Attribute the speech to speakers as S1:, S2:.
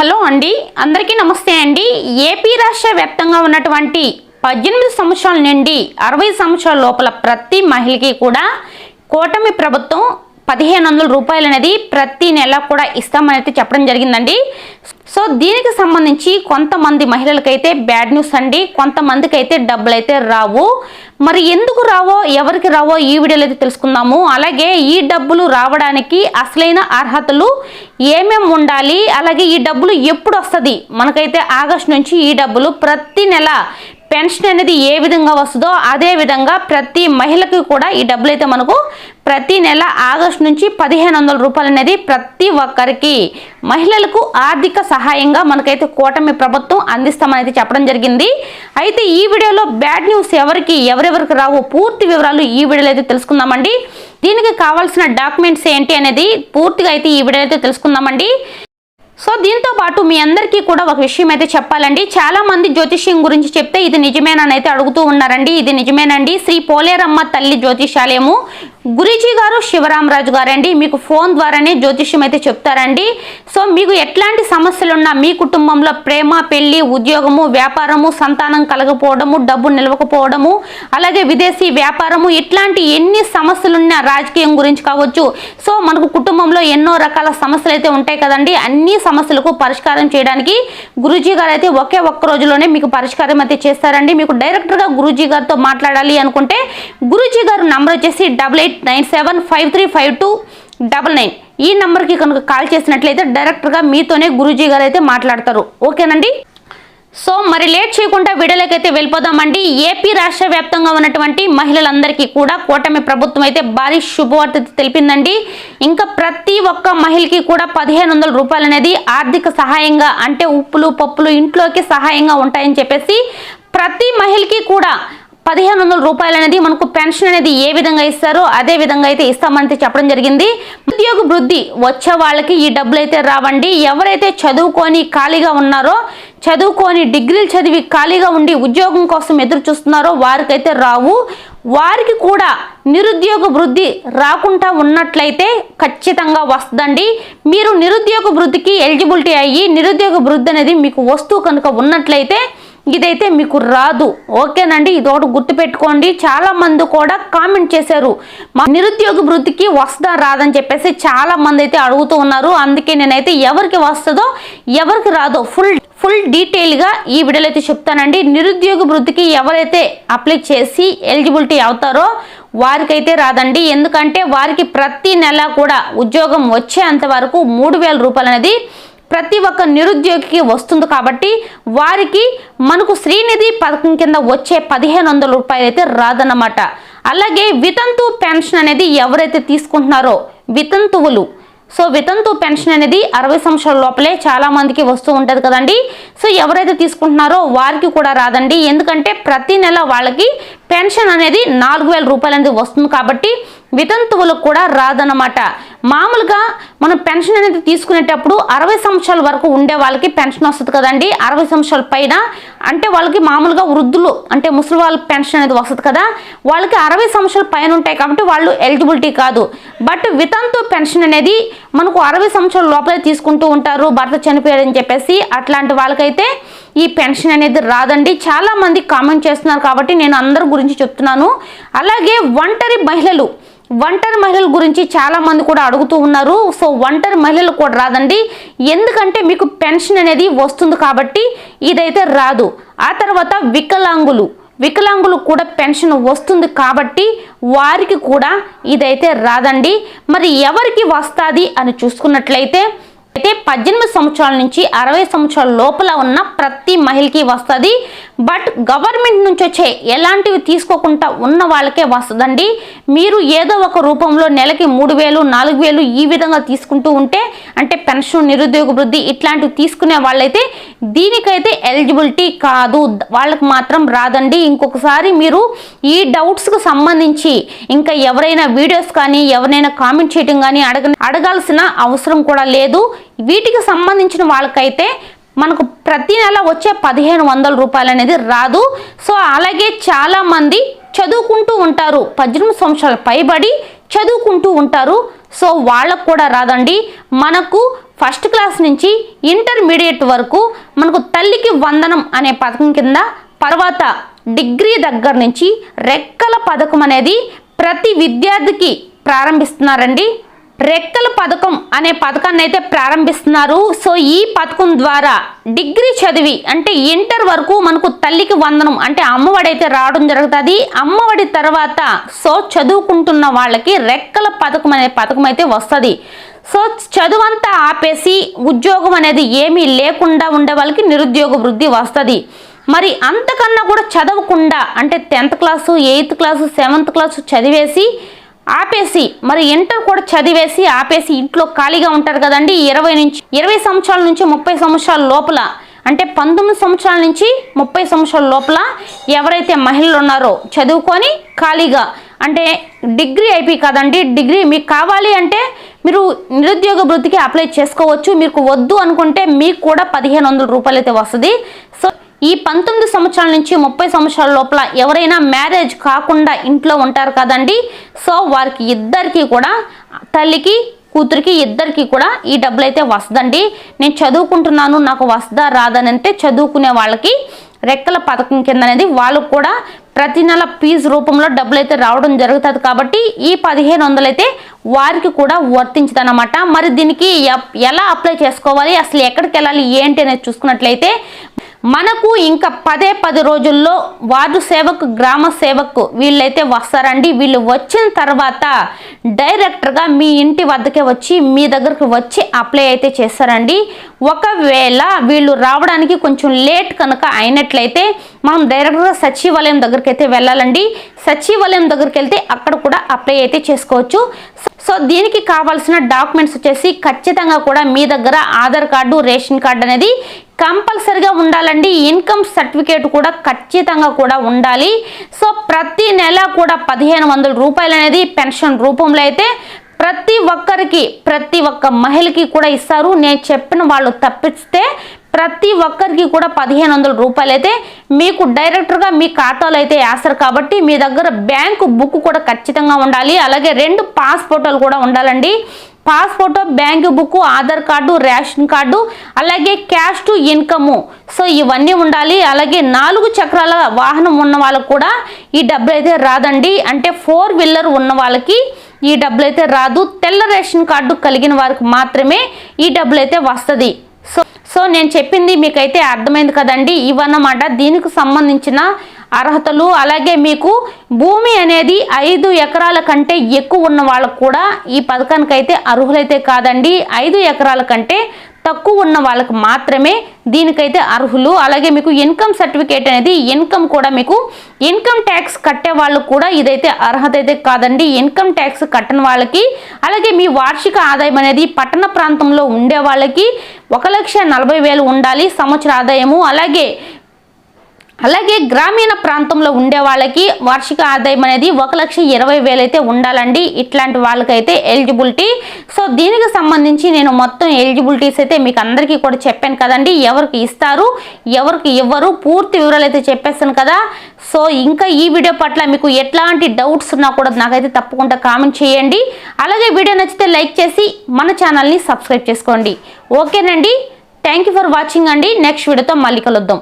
S1: Hello అండి. అందరికీ నమస్తే అండి. ఏపీ రాష్ట్ర వ్యాప్తంగా ఉన్నటువంటి పద్దెనిమిది సంవత్సరాల నుండి అరవై సంవత్సరాల లోపల ప్రతి మహిళకి కూడా కూటమి ప్రభుత్వం పదిహేను వందల రూపాయలు అనేది ప్రతి నెల కూడా ఇస్తామని చెప్పడం జరిగిందండి. సో దీనికి సంబంధించి కొంతమంది మహిళలకైతే బ్యాడ్ న్యూస్ అండి. కొంతమందికి అయితే డబ్బులు అయితే రావు. మరి ఎందుకు రావో ఎవరికి రావో ఈ వీడియోలో అయితే తెలుసుకుందాము. అలాగే ఈ డబ్బులు రావడానికి అసలైన అర్హతలు ఏమేమి ఉండాలి అలాగే ఈ డబ్బులు ఎప్పుడు వస్తుంది? మనకైతే ఆగస్ట్ నుంచి ఈ డబ్బులు ప్రతి నెల పెన్షన్ అనేది ఏ విధంగా వస్తుందో అదే విధంగా ప్రతి మహిళకి కూడా ఈ డబ్బులు అయితే మనకు ప్రతి నెల ఆగస్టు నుంచి పదిహేను వందల రూపాయలు అనేది ప్రతి ఒక్కరికి. మహిళలకు ఆర్థిక సహాయంగా మనకైతే కూటమి ప్రభుత్వం అందిస్తామని అయితే చెప్పడం జరిగింది. అయితే ఈ వీడియోలో బ్యాడ్ న్యూస్ ఎవరికి ఎవరెవరికి రావు పూర్తి వివరాలు ఈ వీడియోలో అయితే తెలుసుకుందామండి. దీనికి కావాల్సిన డాక్యుమెంట్స్ ఏంటి అనేది పూర్తిగా అయితే ఈ వీడియోలో అయితే తెలుసుకుందామండి. సో దీంతో పాటు మీ అందరికీ కూడా ఒక విషయం అయితే చెప్పాలండి. చాలా మంది జ్యోతిష్యం గురించి చెప్తే ఇది నిజమేనని అయితే అడుగుతూ ఉన్నారండి. ఇది నిజమేనండి. శ్రీ పోలేరమ్మ తల్లి జ్యోతిషాలయము గురుజీ గారు శివరామరాజు గారండి. మీకు ఫోన్ ద్వారానే జ్యోతిష్యం అయితే చెప్తారండి. సో మీకు ఎట్లాంటి సమస్యలున్నా మీ కుటుంబంలో ప్రేమ పెళ్ళి ఉద్యోగము వ్యాపారము సంతానం కలగపోవడము డబ్బు నిలవకపోవడము అలాగే విదేశీ వ్యాపారము ఇట్లాంటి ఎన్ని సమస్యలున్నా రాజకీయం గురించి కావచ్చు. సో మనకు కుటుంబంలో ఎన్నో రకాల సమస్యలు అయితే ఉంటాయి కదండి. అన్ని సమస్యలకు పరిష్కారం చేయడానికి గురూజీ గారు అయితే ఒకే ఒక్క రోజులోనే మీకు పరిష్కారం అయితే చేస్తారండి. మీకు డైరెక్ట్గా గురూజీ గారితో మాట్లాడాలి అనుకుంటే గురూజీ గారు నంబర్ వచ్చేసి double eight nine seven five three five two double nine. ఈ నెంబర్కి కనుక కాల్ చేసినట్లయితే డైరెక్ట్గా మీతోనే గురూజీ గారు అయితే మాట్లాడతారు. ఓకేనండి? సో మరి లేట్ చేయకుండా వీడియోలోకైతే అయితే వెళ్ళిపోదామండి. ఏపీ రాష్ట్ర వ్యాప్తంగా ఉన్నటువంటి మహిళలందరికీ కూడా కూటమి ప్రభుత్వం అయితే భారీ శుభవార్త తెలిపిందండి. ఇంకా ప్రతి ఒక్క మహిళకి కూడా పదిహేను వందల రూపాయలు అనేది ఆర్థిక సహాయంగా అంటే ఉప్పులు పప్పులు ఇంట్లోకి సహాయంగా ఉంటాయని చెప్పేసి ప్రతి మహిళకి కూడా పదిహేను వందల రూపాయలు అనేది మనకు పెన్షన్ అనేది ఏ విధంగా ఇస్తారో అదే విధంగా అయితే ఇస్తామని చెప్పడం జరిగింది. ఉద్యోగ వృద్ధి వచ్చే వాళ్ళకి ఈ డబ్బులు అయితే రావండి. ఎవరైతే చదువుకొని ఖాళీగా ఉన్నారో చదువుకొని డిగ్రీలు చదివి ఖాళీగా ఉండి ఉద్యోగం కోసం ఎదురు చూస్తున్నారో వారికైతే రావు. వారికి కూడా నిరుద్యోగ వృద్ధి రాకుండా ఉన్నట్లయితే ఖచ్చితంగా వస్తుందండి. మీరు నిరుద్యోగ వృద్ధికి ఎలిజిబిలిటీ అయ్యి నిరుద్యోగ వృద్ధి అనేది మీకు వస్తువు కనుక ఉన్నట్లయితే ఇదైతే మీకు రాదు. ఓకేనండి? ఇది ఒకటి గుర్తుపెట్టుకోండి. చాలా మంది కూడా కామెంట్ చేశారు. మా నిరుద్యోగ వృద్ధికి వస్తుందా రాదని చెప్పేసి చాలా మంది అయితే అడుగుతూ ఉన్నారు. అందుకే నేనైతే ఎవరికి వస్తుందో ఎవరికి రాదో ఫుల్ ఫుల్ డీటెయిల్గా ఈ వీడియోలో అయితే చెప్తానండి. నిరుద్యోగ వృద్ధికి ఎవరైతే అప్లై చేసి ఎలిజిబిలిటీ అవుతారో వారికైతే రాదండి. ఎందుకంటే వారికి ప్రతి నెల కూడా ఉద్యోగం వచ్చేంత వరకు మూడు వేల రూపాయలు అనేది ప్రతి ఒక్క నిరుద్యోగికి వస్తుంది కాబట్టి వారికి మనకు శ్రీనిధి పథకం కింద వచ్చే పదిహేను వందల రూపాయలు అయితే రాదన్నమాట. అలాగే వితంతు పెన్షన్ అనేది ఎవరైతే తీసుకుంటున్నారో వితంతువులు. సో వితంతు పెన్షన్ అనేది అరవై సంవత్సరాల లోపలే చాలా మందికి వస్తూ ఉంటుంది కదండి. సో ఎవరైతే తీసుకుంటున్నారో వారికి కూడా రాదండి. ఎందుకంటే ప్రతి నెల వాళ్ళకి పెన్షన్ అనేది నాలుగు వేల రూపాయలు అనేది వస్తుంది కాబట్టి వితంతువులకు కూడా రాదన్నమాట. మామూలుగా మనం పెన్షన్ అనేది తీసుకునేటప్పుడు అరవై సంవత్సరాల వరకు ఉండే వాళ్ళకి పెన్షన్ వస్తుంది కదండి. అరవై సంవత్సరాల పైన అంటే వాళ్ళకి మామూలుగా వృద్ధులు అంటే ముసలి వాళ్ళ పెన్షన్ అనేది వస్తుంది కదా. వాళ్ళకి అరవై సంవత్సరాల పైన ఉంటాయి కాబట్టి వాళ్ళు ఎలిజిబిలిటీ కాదు. బట్ వితంతు పెన్షన్ అనేది మనకు అరవై సంవత్సరాల లోపలే తీసుకుంటూ ఉంటారు. భర్త చనిపోయాడని చెప్పేసి అట్లాంటి వాళ్ళకైతే ఈ పెన్షన్ అనేది రాదండి. చాలామంది కామెంట్ చేస్తున్నారు కాబట్టి నేను అందరి గురించి చెప్తున్నాను. అలాగే ఒంటరి మహిళలు ఒంటరి మహిళల గురించి చాలా మంది కూడా అడుగుతూ ఉన్నారు. సో ఒంటరి మహిళలు కూడా రాదండి. ఎందుకంటే మీకు పెన్షన్ అనేది వస్తుంది కాబట్టి ఇదైతే రాదు. ఆ తర్వాత వికలాంగులు. వికలాంగులు కూడా పెన్షన్ వస్తుంది కాబట్టి వారికి కూడా ఇదైతే రాదండి. మరి ఎవరికి వస్తుంది అని చూసుకున్నట్లయితే అయితే పద్దెనిమిది సంవత్సరాల నుంచి అరవై సంవత్సరాల లోపల ఉన్న ప్రతి మహిళకి వస్తుంది. బట్ గవర్నమెంట్ నుంచి వచ్చే ఎలాంటివి తీసుకోకుండా ఉన్న వాళ్ళకే వస్తుందండి. మీరు ఏదో ఒక రూపంలో నెలకి మూడు వేలు నాలుగు వేలు ఈ విధంగా తీసుకుంటూ ఉంటే అంటే పెన్షన్ నిరుద్యోగ వృద్ధి ఇట్లాంటివి తీసుకునే వాళ్ళైతే దీనికైతే ఎలిజిబిలిటీ కాదు. వాళ్ళకి మాత్రం రాదండి. ఇంకొకసారి మీరు ఈ డౌట్స్కి సంబంధించి ఇంకా ఎవరైనా వీడియోస్ కానీ ఎవరైనా కామెంట్ చేయడం కానీ అడగ అడగాల్సిన అవసరం కూడా లేదు. వీటికి సంబంధించిన వాళ్ళకైతే మనకు ప్రతి నెల వచ్చే పదిహేను వందల రూపాయలు అనేది రాదు. సో అలాగే చాలామంది చదువుకుంటూ ఉంటారు. పద్దెనిమిది సంవత్సరాలు పైబడి చదువుకుంటూ ఉంటారు. సో వాళ్ళకు కూడా రాదండి. మనకు ఫస్ట్ క్లాస్ నుంచి ఇంటర్మీడియట్ వరకు మనకు తల్లికి వందనం అనే పథకం కింద తర్వాత డిగ్రీ దగ్గర నుంచి రెక్కల పథకం అనేది ప్రతి విద్యార్థికి ప్రారంభిస్తున్నారండి. రెక్కల పథకం అనే పథకాన్ని అయితే ప్రారంభిస్తున్నారు. సో ఈ పథకం ద్వారా డిగ్రీ చదివి అంటే ఇంటర్ వరకు మనకు తల్లికి వందనం అంటే అమ్మఒడి అయితే రావడం జరుగుతుంది. అమ్మఒడి తర్వాత సో చదువుకుంటున్న వాళ్ళకి రెక్కల పథకం అనే పథకం అయితే వస్తుంది. సో చదువంతా ఆపేసి ఉద్యోగం అనేది ఏమీ లేకుండా ఉండే వాళ్ళకి నిరుద్యోగ వృద్ధి వస్తుంది. మరి అంతకన్నా కూడా చదవకుండా అంటే tenth class eighth class seventh class చదివేసి ఆపేసి మరి ఇంటర్ కూడా చదివేసి ఆపేసి ఇంట్లో ఖాళీగా ఉంటారు కదండి ఇరవై నుంచి ఇరవై సంవత్సరాల నుంచి ముప్పై సంవత్సరాల లోపల. అంటే పంతొమ్మిది సంవత్సరాల నుంచి ముప్పై సంవత్సరాల లోపల ఎవరైతే మహిళలు ఉన్నారో చదువుకొని ఖాళీగా అంటే డిగ్రీ అయిపోయి కదండి డిగ్రీ మీకు కావాలి అంటే మీరు నిరుద్యోగ వృత్తికి అప్లై చేసుకోవచ్చు మీకు వద్దు అనుకుంటే మీకు కూడా పదిహేను వందల రూపాయలు అయితే వస్తుంది. సో ఈ పంతొమ్మిది సంవత్సరాల నుంచి ముప్పై సంవత్సరాల లోపల ఎవరైనా మ్యారేజ్ కాకుండా ఇంట్లో ఉంటారు కదండి. సో వారికి ఇద్దరికి కూడా తల్లికి కూతురికి ఇద్దరికి కూడా ఈ డబ్బులు అయితే వస్తుందండి. నేను చదువుకుంటున్నాను నాకు వస్తుందా రాదని అంటే చదువుకునే వాళ్ళకి రెక్కల పథకం కింద అనేది వాళ్ళకు కూడా ప్రతి నెల ఫీజు రూపంలో డబ్బులు అయితే రావడం జరుగుతుంది కాబట్టి ఈ పదిహేను వందలు అయితే వారికి కూడా వర్తించదనమాట మరి దీనికి ఎలా అప్లై చేసుకోవాలి? అసలు ఎక్కడికి వెళ్ళాలి? ఏంటి అనేది చూసుకున్నట్లయితే మనకు ఇంకా పదే పది రోజుల్లో వార్డు సేవకు గ్రామ సేవకు వీళ్ళైతే వస్తారండి. వీళ్ళు వచ్చిన తర్వాత డైరెక్ట్గా మీ ఇంటి వద్దకే వచ్చి మీ దగ్గరకు వచ్చి అప్లై అయితే చేస్తారండి. ఒకవేళ వీళ్ళు రావడానికి కొంచెం లేట్ కనుక అయినట్లయితే మనం డైరెక్ట్గా సచివాలయం దగ్గరికి అయితే వెళ్ళాలండి. సచివాలయం దగ్గరికి వెళ్తే అక్కడ కూడా అప్లై అయితే చేసుకోవచ్చు. సో దీనికి కావాల్సిన డాక్యుమెంట్స్ వచ్చేసి ఖచ్చితంగా కూడా మీ దగ్గర ఆధార్ కార్డు రేషన్ కార్డు అనేది కంపల్సరిగా ఉండాలండి. ఇన్కమ్ సర్టిఫికేట్ కూడా ఖచ్చితంగా కూడా ఉండాలి. సో ప్రతి నెల కూడా పదిహేను వందల రూపాయలు అనేది పెన్షన్ రూపంలో అయితే ప్రతి ఒక్కరికి ప్రతి ఒక్క మహిళకి కూడా ఇస్తారు. నేను చెప్పిన వాళ్ళు తప్పిస్తే ప్రతి ఒక్కరికి కూడా పదిహేను వందల రూపాయలు అయితే మీకు డైరెక్టర్గా మీ ఖాతాలో అయితే వేస్తారు కాబట్టి మీ దగ్గర బ్యాంకు బుక్ కూడా ఖచ్చితంగా ఉండాలి. అలాగే రెండు పాస్ ఫోటోలు కూడా ఉండాలండి. Pass photo bank book Aadhaar card ration card అలాగే క్యాష్ టు ఇన్కము. సో ఇవన్నీ ఉండాలి. అలాగే నాలుగు చక్రాల వాహనం ఉన్న వాళ్ళకు కూడా ఈ డబ్బులు అయితే రాదండి. అంటే ఫోర్ వీలర్ ఉన్న వాళ్ళకి ఈ డబ్బులు అయితే రాదు. తెల్ల రేషన్ కార్డు కలిగిన వారికి మాత్రమే ఈ డబ్బులు అయితే వస్తుంది. సో నేను చెప్పింది మీకైతే అర్థమైంది కదండి. ఇవన్నమాట దీనికి సంబంధించిన అర్హతలు అలాగే మీకు భూమి అనేది ఐదు ఎకరాల కంటే ఎక్కువ ఉన్న వాళ్ళకు కూడా ఈ పథకానికి అయితే అర్హులైతే కాదండి. ఐదు ఎకరాల కంటే తక్కువ ఉన్న వాళ్ళకి మాత్రమే దీనికైతే అర్హులు. అలాగే మీకు ఇన్కమ్ సర్టిఫికేట్ అనేది ఇన్కమ్ కూడా మీకు ఇన్కమ్ ట్యాక్స్ కట్టే వాళ్ళకు కూడా ఇదైతే అర్హత అయితే కాదండి. ఇన్కమ్ ట్యాక్స్ కట్టని వాళ్ళకి అలాగే మీ వార్షిక ఆదాయం అనేది పట్టణ ప్రాంతంలో ఉండే వాళ్ళకి ఒక లక్ష నలభై వేలు ఉండాలి సంవత్సర ఆదాయము. అలాగే అలాగే గ్రామీణ ప్రాంతంలో ఉండే వాళ్ళకి వార్షిక ఆదాయం అనేది ఒక లక్ష ఇరవై వేలైతే ఉండాలండి. ఇట్లాంటి వాళ్ళకైతే ఎలిజిబిలిటీ. సో దీనికి సంబంధించి నేను మొత్తం ఎలిజిబిలిటీస్ అయితే మీకు అందరికీ కూడా చెప్పాను కదండి. ఎవరికి ఇస్తారు ఎవరికి ఇవ్వరు పూర్తి వివరాలు అయితే చెప్పేస్తాను కదా. సో ఇంకా ఈ వీడియో పట్ల మీకు ఎట్లాంటి డౌట్స్ ఉన్నా కూడా నాకైతే తప్పకుండా కామెంట్ చేయండి. అలాగే వీడియో నచ్చితే లైక్ చేసి మన ఛానల్ని సబ్స్క్రైబ్ చేసుకోండి. ఓకేనండి. థ్యాంక్ యూ ఫర్ వాచింగ్ అండి. నెక్స్ట్ వీడియోతో మళ్ళీ కలుద్దాం.